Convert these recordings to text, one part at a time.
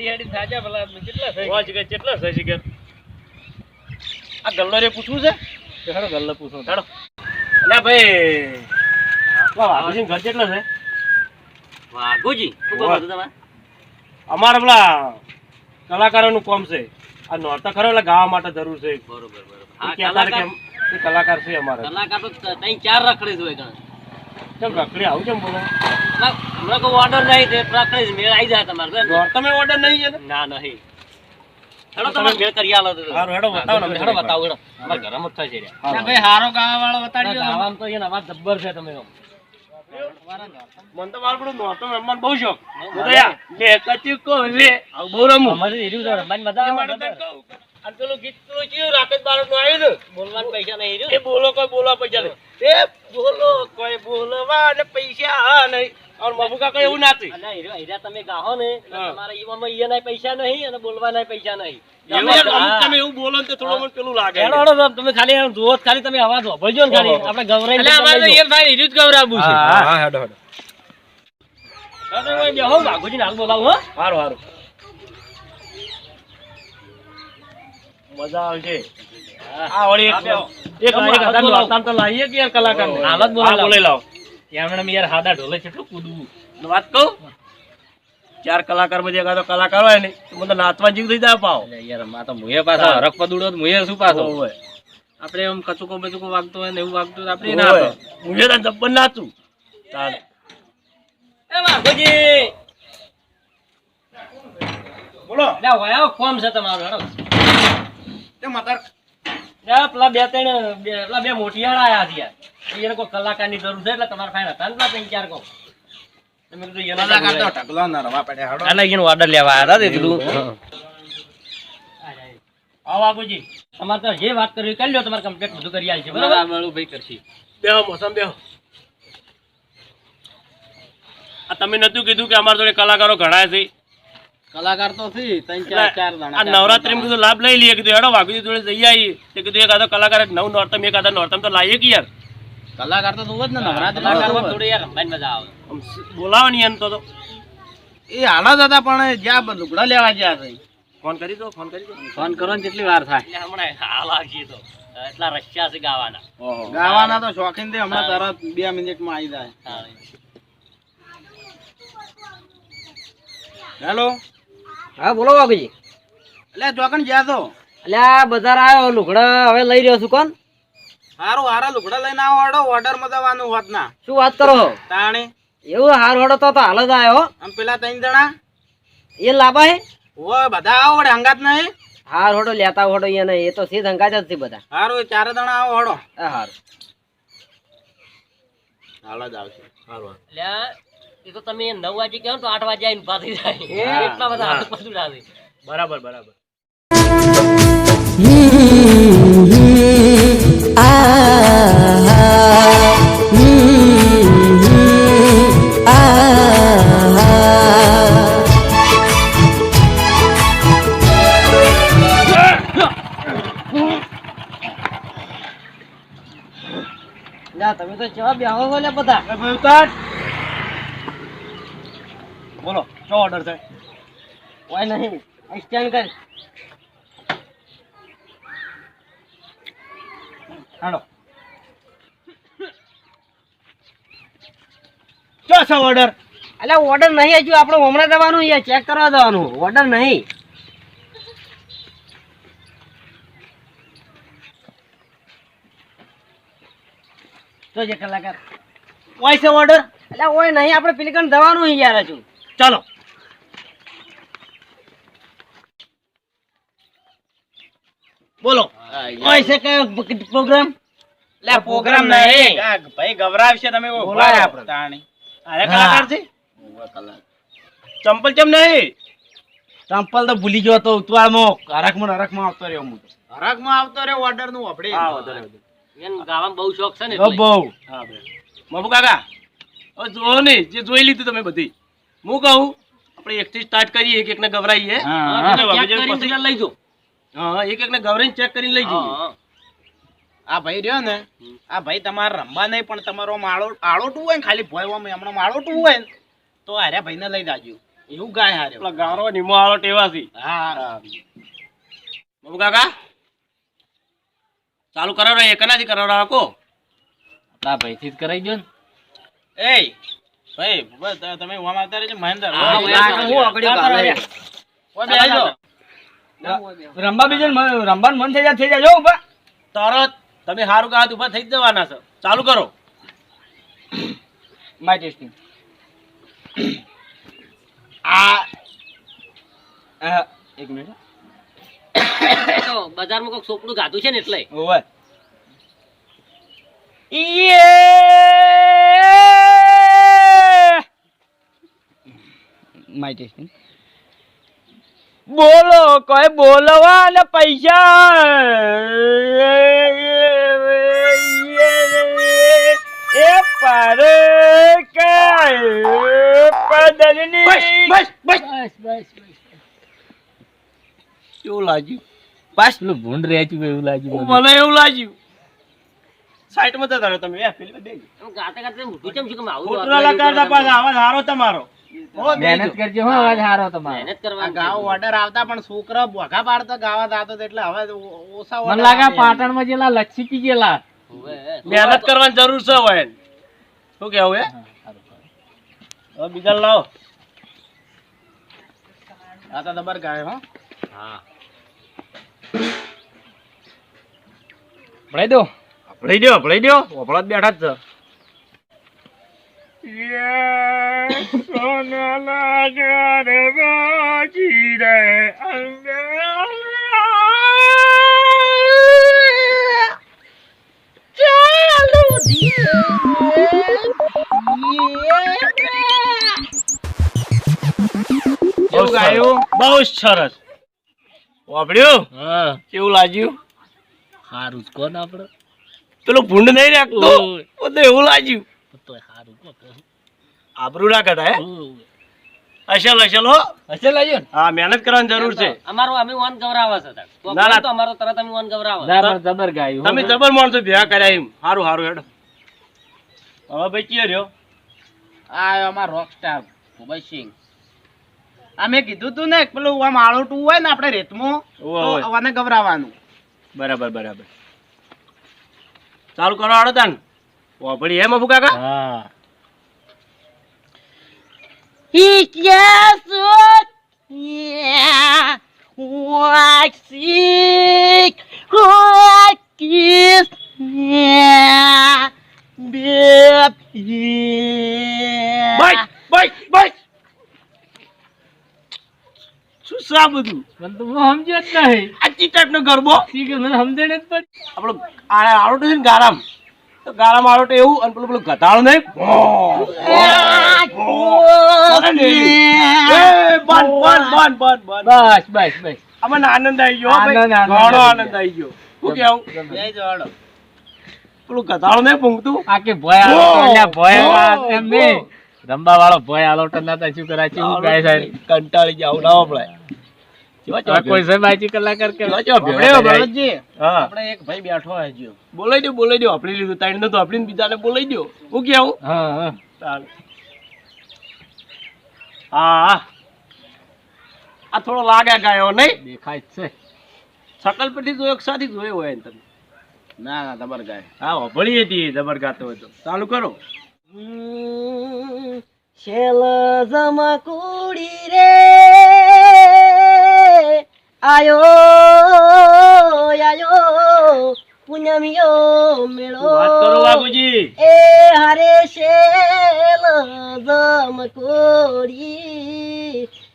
હેડી હેડી થાજા ભલા કેટલા થઈ વાંચ કે કેટલા થઈ છે આ ગલ્લો રે પૂછવું છે? ગયા હેડો ગલ્લા પૂછો. હેડો. અલ્યા ભાઈ વાઘુજી ઘર કેટલા છે? વાઘોજી શું વાહ. કરો અમારે પેલા કલાકારોનું કોમ છે. આ નોરતા ખરો એટલે ગાવા માટે જરૂર છે. બરોબર બરોબર. હા કલાકાર કલાકાર છે અમારે. કલાકાર તો ત્રણ ચાર રખડે છે કેમ રખડી આવું કેમ બોલો? હમણાં કોઈ ઓર્ડર નહીં તે રખડે છે મેળ આવી જાય તમારે બરાબર? ઓર્ડર નહીં છે ના નહીં. હેડો તમે મેળ કરી આલો તો. હારું, હેડો બતાવો ને હેડો બતાવો હેડો. અમારે ગરમ જ થાય છે રે. ભાઈ. હારો ગાવા વાળો બતાડજો ગાવામાં તો એને અવાજ જબ્બર છે તમે કહો. મને તો મારું નોરતો રમવાનો બહુ શોખ. હું તો યાર લે કચી કો લે બહુ રમું. અમારે તો તો રમવાની મજા આવે માટે તને જબ્બર. કહું. અને પેલું ગીત પેલું ચિયું રાકેશ બારોટનું આવ્યું ને બોલવાના પૈસા નહીં હીરું. એ બોલો કોઈ બોલવા પૈસા નહીં એ બોલો કોઈ બોલવા ને પૈસા નહીં और મબુ કાકા એવું નાતી અલા, હીરો- હીરા તમે ગાહો ને તમારા ઈવામાં ઈયાનાય પૈસા નહીં અને બોલવાનાય પૈસા નહીં એવું તમે એવું બોલો ને તો થોડું મને પેલું લાગે હેડો, હેડો, તમે- ખાલી આમ જુઓ ખાલી તમે અવાજ સાંભળજો ને ખાલી. આપણે ગવરાઈને એટલે અમારે તો લઈ ભાઈ હીરું જ ગવરાવવું છે હા, હા, હેડો, હેડો. હેડો, બેહો, વાઘુજીને હાલ બોલાવો, હો. હારું, હારું. મજા આવશે આ વળી એક એક તમે એક હાથ હજારનું બોલાવો. હડતાલ તો લાવીએ કે યાર કલાકારને. હાલ જ બોલાવો. હા, ત્યાં યાર હાદા ઢોલે કેટલું કૂદવું વાત કહું ચાર કલાકારમાંથી એકાદો કલાકાર હોય ને તો મને નાચવા જીવ થઈ જાય પાવ યારમાં તો મુએ પાછા હરખ પદુડો મુએ શું પાછો ઓવે. આપણે એમ કચુકો બચુકો વાગતો હોય ને એવું વાગતું હોય આપણે. ના આપે. હું જબ્બર નાચું. એ વાઘુજી બોલો કોમ છે તમારું હેડો કેમ માતાર. પેલા બે ત્રણ પેલા બે મોટિયાળા આયા છે એને કોઈ કલાકારની જરૂર છે એટલે તમારે ફાઈન હતા ને પેલા ત્રણ ચાર કો તમે કીધું એનો કલાકાર તો બોલાય. ઢગલો નરવા પડ્યા હડો. એટલે એનો ઓર્ડર લેવા આવ્યા હતા તે કીધું. આવો બાપુજી. તો જે વાત કરવી એ કરી લ્યો તમારે કમ્પ્લેટ બધું કરી આલશે બરાબર? ભાઈ કરશે. બેહો મોસમ બેહો. તમે નતું કીધું કે અમારા જોડે કલાકારો ઘણા છે. કલાકાર તો છે ત્રણ એટલે ચાર ચાર આ નવરાત્રી કીધું લાભ લઈ લઈએ કીધું હેડો વાઘુજી જોડે જઈ આવીએ તે કીધું એક આધો કલાકાર નવ નોરતમ એક આધા નોરતમ તો લાવીએ કે યાર કલાકાર તો તું જ ને નવરાત્રી કલાકાર થોડી યાર રમવાની મજા આવે. બોલાવો ને એમ તો તો. એ હાલ જ પણ જ્યાં લુગડા લેવા ગયા છે. ફોન કરી દો ફોન કરી દો. ફોન કરો ને કેટલી વાર થાય. એટલે હમણાં હાલ આવશે તો. એટલા રશિયા છે ગાવાના. ગાવાના તો શોખીન છે હમણાં તરત બે મિનિટમાં આવી જાય. હેલો? હા બોલો બાપુજી. એટલે ચોકન જ્યાં તો એટલે આ બજાર આવ્યો લુગડા હવે લઈ રહ્યો છું કોણ? સારું હારા લુગડા લઈને આવો હડો ઓર્ડરમાં જવાનું હોત ના શું વાત કરો? તાણે. એવું હાર હોડો તો તો હાલ જ આવ્યો આમ પેલા ત્રણ જણા? એ લાભા હે ઓ બધા આવો વડે હંગાત નહીં? હાર હોડો લેતા હોડો નહીં એ તો સીધ હંગાત જ છે બધા. સારું એ ચારે જણા આવો હોડો. હા હાર. હાલ જ આવશે. એ તો તમે નવ વાગે કહો તો આઠ વાગે આવીને પાછી જાય. એટલા બધા હાથ પાછું લાવે બરાબર બરાબર. તમે તો જવાબ આવો છો લે બધા શું ઓર્ડર થાય ઓય નહીં સ્ટેન્ડ કર. હાલો. શું છે ઓર્ડર એટલે ઓર્ડર નહીં હજુ આપણે હમણાં દેવાનું ચેક કરવા દેવાનું ઓર્ડર નહીં. તો જે કલાકાર. ઓય છે ઓર્ડર એટલે ઓય નહીં આપણે પેલી કણ દેવાનું યાર હજુ. ચાલો. બોલો. કોઈ છે કયો પ્રોગ્રામ? લે પ્રોગ્રામ નહીં. ભાઈ ગભરાવશે તમે બોલાય આપણે. તાણી અરે કલાકાર છે? ચંપલ ચમ નહીં? ચંપલ તો ભૂલી ગયો તો ઉતવાળમાં હરકમાં હરકમાં આવતો રહ્યો હું હરકમાં આવતો રહ્યો ઓર્ડરનું આપડે હા ઓર્ડર. એને ગાવામાં બહુ શોખ છે ને બહુ હા ભાઈ. બાબુ કાકા ઓ જો ને જે જોઈ લીધું તમે બધી. હું કહું આપણે એકથી સ્ટાર્ટ કરીએ એક એકને ગભરાઈએ. હા, લઈ જાઓ. હા એક એકને ગવરીને ચેક કરીને લઈ જઈએ. આ ભાઈ રહ્યો ને આ ભાઈ તમારે રમવા નહીં પણ તમારો માળો આળોટું હોય ને ખાલી ભોયવામાં હમણાં માળોટું હોય ને તો આર્યા ભાઈને લઈ જાજો. એવું ગાય હારે. પેલા ગારો નિમો આલો ટેવાથી હા. બાબુ કાકા ચાલુ કરાવડો એ કનાથી કરાવડો કો આપણા ભાઈથી જ કરાઈ ગયો ને. એ ભાઈ તમે ઉવામાં આવતા રહેજો મહેન્દ્ર. હા, કાલે. ઓય, બેહી જાઓ. રંબા બીજું રંબાનું મન થઈ જાય થઈ જાય. જો ઊભા તરત તમે સારું કાત ઊભા થઈ જવાના છો. ચાલુ કરો. માય ટેસ્ટિંગ આ એક મિનિટ બજારમાં કોઈક સોપડું ગાધું છે ને એટલે? ઓવે માય ટેસ્ટિંગ બોલો કોઈ બોલવા ને પૈસા. એ પારે કે પદરની બસ બસ બસ. બસ બસ એવું લાગ્યું? બસ ભૂંડ રહે છે એવું લાગ્યું મને. એવું લાગ્યું. સાઈડમાં જતા રહો તમે. પેલી ગાતે ગાતે મોઢું ચમ છે? કે આવું ખોટું ના લગાડતા પાછા. આવાજ હારો તમારો. બેજો. કરજો હો અવાજ હારો તમારો. મહેનત કરવાની ગાવ ઓર્ડર આવતા પણ છોકરા બોઘા પાડતો ગાવા દાતો એટલે હવે ઓસા મને લાગે પાટણમાં જેલા લચ્છી પી ગયેલા. મહેનત કરવાની જરૂર છે હવે. શું કેવું હે હવે બીજા લાવો. આ તો દબર ગાય હો. હા. ભરાઈ દો. ભળી દો ભળી દો. ઓપળા જ બેઠા જ છે. કેવું ગાયું? બહુ જ સરસ. વાપડ્યું હા. કેવું લાગ્યું? હારું જ કોણ આપણે પેલું ભૂંડ નહીં રાખતો? એવું લાગ્યું. તો હારું કો આબરૂ ના કઢાય અસલ અસલ હો? હશે લાગ્યો હા મહેનત કરવાની જરૂર છે. અમારો અમે વન ગવરાવા છે તો ના, ના. તો અમારો તરત અમે વન ગવરાવે. જબર ગાયું તમે જબર માણસો ભેગા કર્યા એમ. સારું સારું હેડ. હવે ભાઈ કે રહ્યો? આ અમાર રોક સ્ટાર ભૂપત સિંહ. અમે મેં કીધું તું ને કે પેલું આમ આળોટું હોય ને આપણે રેતમાં આને ગભરાવાનું બરાબર બરાબર. ચાલુ કરો આડો તાન. વાપડી એમ અબુ કાકા? હા. બસ બસ બસ. શું છે આ બધું? મને તો હું સમજ્યો જ નહીં. આ ચી ટાઈપનો ગરબો? શી કે મને સમજણ જ પડી. આપણો આરોટો છે ને ગારામ. તો ગારામ તો એવું અને પેલું પેલું ઘટાડો નહીં. બસ બસ બસ. અમને આનંદ આવી ગયો ઘણો આનંદ આવી ગયો. શું કેવું પેલું ઘટાડો નહીં પૂંગતું આ કે ભય ભય એમ નહીં રંબા વાળો ભય આલો તો નતા શું કરાય છે હું ગાય સાહેબ? કંટાળી જાવ ના કેવા કોઈ છે કલાકાર કે આપણે એક ભાઈ બેઠો આજો બોલાઈ દો બોલાઈ દો. આપણી લીધું તાઈને તો આપણી બીજાને બોલાઈ દો. હું કે આવું? હા ચાલ. હા. હા. આ થોડો લાગે ગાયો નહીં? દેખાય છે. શકલ પરથી તો એક સાથે જોયો હોય ને તમે? ના ના દબર ગાય. હા વભળી હતી જબર ગાતો હોય તો. ચાલુ કરો. શેલ જમકુડી રે. આયો આયો પુનમિયો મેળો. વાત કરો બાબુજી એ હરે શેલ જમકુડી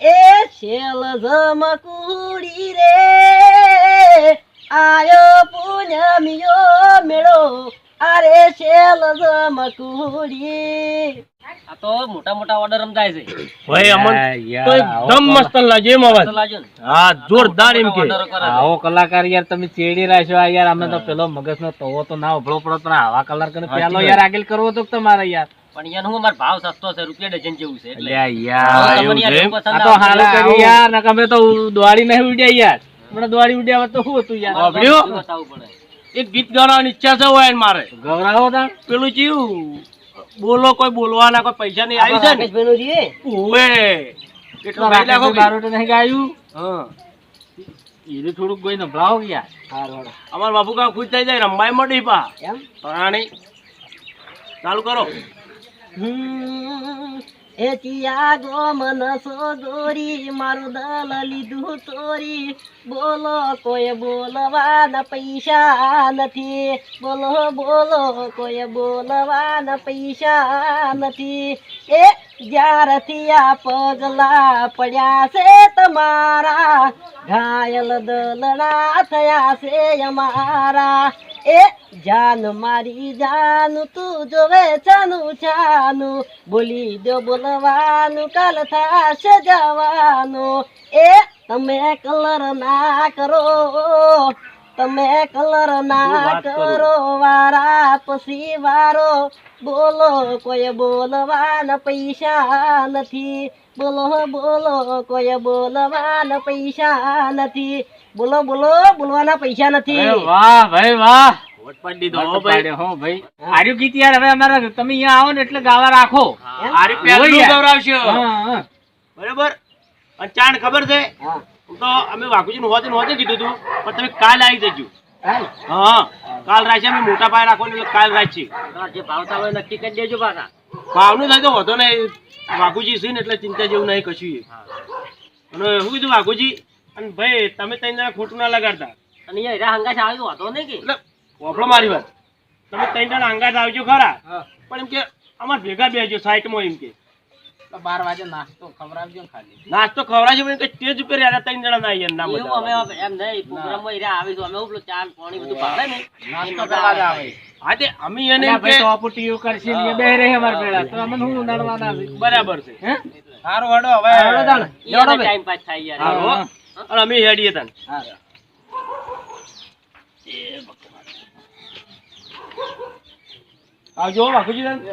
એ શેલ જમકુડી રે. આયો પુનમિયો મેળો. અરે શેલ જમકુડી આ તો મોટા મોટા ઓર્ડર રમતાય છે. ભાઈ અમન તો એકદમ મસ્ત લાગે એમ અવાજ. હા જોરદાર એમ કે. આવો કલાકાર યાર તમે ચેડી રાખ્યો આ યાર અમે તો પેલો મગજનો તવો તો ના ઉભળો પડો પણ આવા કલર કરીને પેલો યાર આગળ કરવો તો તમારે યાર? પણ યાર હું મારો ભાવ સસ્તો છે રૂપિયા ડઝન જેવું છે એટલે. યાર એવું છે? આ તો હાલ કરી યાર નકર અમે તો દોડી નહીં ઉડ્યા યાર. મને દોડી ઉડ્યા તો શું હતું યાર? બતાવવું પડે? એક ગીત ગાવાની ઈચ્છા છે હોય મારે. ગવરાવો તા. પેલું ચિયું? બોલો કોઈ બોલવાના કોઈ પૈસા નહીં આવી છે ને. નહીં ગાયું. હા. એને થોડુંક કોઈ નભળાવો કે યાર. હારું. અમાર બાપુ કા ખુશ થઈ જાય રંબાઈ મળી પા. એમ? પ્રાણી. ચાલુ કરો. હમ, એ ચિયા ગો મનસો દોરી, મારું દલ લીધું ચોરી. બોલો કોઈ બોલવાના પૈસા નથી. બોલો બોલો કોઈ બોલવાના પૈસા નથી. એ જ્યારથી આ પગલા પડ્યા છે તમારા, ઘાયલ દલના થયા છે અમારા. એ જાન મારી જાન તું જોવે છાનું છાનું. બોલી દો બોલવાનું કાલ થાશે જવાનું. એ તમે કલર ના કરો તમે કલર ના કરો? વારા પછી વારો. બોલો કોઈ બોલવાના પૈસા નથી. બોલો બોલો કોઈ બોલવાના પૈસા નથી. બોલો બોલો બોલવાના પૈસા નથી. વાહ ભાઈ વાહ. વોટ પાડી દીધો હો ભાઈ. હો ભાઈ. આર્યું ગીત યાર હવે અમારા તમે અહીંયા આવો ને એટલે ગાવા રાખો. આરી પહેલું હોય યાર. ગૌરાવશે હા, હા. બરાબર? અને ચાણ ખબર છે? હું. તો અમે વાઘુજી હોજે ને હોજે કીધું હતું પણ તમે કાલ આવી જજો. હા કાલ રાખશે અમે મોટા પાયે રાખો એટલે કાલ રાખીએ જે ભાવતા હોય નક્કી કરી દેજો પાછા. ભાવનું થાય તો વધો નહીં. વાઘુજી છે ને એટલે ચિંતા જેવું નહીં કશું અને શું કીધું વાઘુજી? અને ભાઈ તમે ત્યાં ખોટું ના લગાડતા. અને અહીંયા હંગાશ આવી હતો વાંધો નહીં કે? વાપરો મારી વાત. તમે ત્રણ જણા અંગાત આવજો ખરા. પણ એમ કે અમાર ભેગા બેજો સાઈટમાં એમ કે. બાર વાગે નાસ્તો ખવડાવજો ખાલી. નાસ્તો ખવડાવજો પણ કે સ્ટેજ ઉપર યાર ત્રણ જણા ના અમે એમ નહીં આવીશું. અમે પાણી બધું ભાવે ને નાસ્તો કરવા આવે. હા તે અમે એને અલ્યા એમ ભાઈ કે તો આપુટીઓ કરશે ને એ રહે અમારા ભેળા. તો અમને શું નડવાના છે? બરાબર છે. હે? સારું હડો હવે હાલો તાણ. ઈયાને ટાઈમ પાસ થાય યાર. અને અમે હેડીએ તને આવજો વાઘુજી તને